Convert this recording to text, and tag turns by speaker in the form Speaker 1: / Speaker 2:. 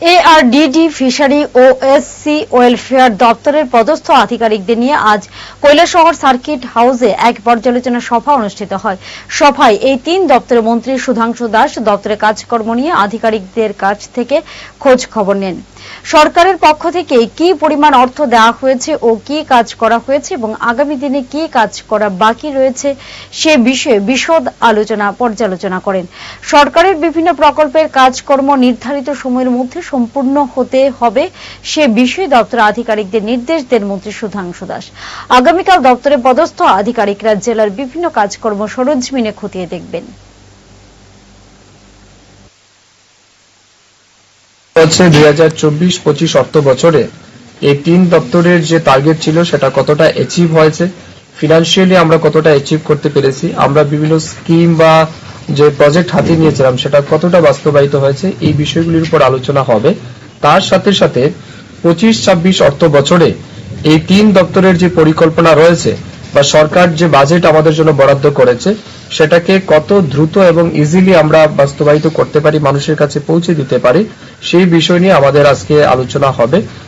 Speaker 1: ARDD, fishery ও SC welfare দপ্তরের পদস্থ আধিকারিকদের নিয়ে আজ কৈলাসহর সার্কিট হাউসে এক পর্যালোচনা সভা অনুষ্ঠিত হয়। সভায় এই তিন দপ্তরের মন্ত্রী সুধাংশু দাস দপ্তরের কাজকর্ম নিয়ে আধিকারিকদের কাছ থেকে খোঁজ খবর নেন। সরকারের পক্ষ থেকে কি পরিমাণ অর্থ দেওয়া হয়েছে ও কি কাজ করা হয়েছে এবং আগামী দিনে কি কাজ করা বাকি রয়েছে সে বিষয়ে বিশদ আলোচনা, পর্যালোচনা করেন। সরকারের বিভিন্ন প্রকল্পের কাজকর্ম নির্ধারিত সময়ের মধ্যে সম্পূর্ণ হতে হবে সে বিষয়ে দপ্তর আধিকারিকদের নির্দেশ দেন মন্ত্রী সুধাংশু দাস। আগামীকাল দপ্তরে পদস্থ আধিকারিকরা জেলার বিভিন্ন কাজকর্ম সরজমিনে খতিয়ে দেখবেন।
Speaker 2: হচ্ছে দুই হাজার চব্বিশ পঁচিশ অর্থ বছরে। এই তিন দপ্তরের যে টার্গেট ছিল, সেটা কতটা অ্যাচিভ হয়েছে? ফিনান্সিয়ালি আমরা কতটা অ্যাচিভ করতে পেরেছি? আমরা বিভিন্ন স্কিম বা যে প্রজেক্ট হাতে নিয়েছিলাম, সেটা কতটা বাস্তবায়িত হয়েছে? এই বিষয়গুলির উপর আলোচনা হবে। তার সাথে সাথে পঁচিশ, ছাব্বিশ অর্থ বছরে এই তিন দপ্তরের যে পরিকল্পনা রয়েছে বা সরকার যে বাজেট আমাদের জন্য বরাদ্দ করেছে সেটাকে কত দ্রুত এবং ইজিলি আমরা বাস্তবায়িত করতে পারি, মানুষের কাছে পৌঁছে দিতে পারি, সেই বিষয় নিয়ে আমাদের আজকে আলোচনা হবে।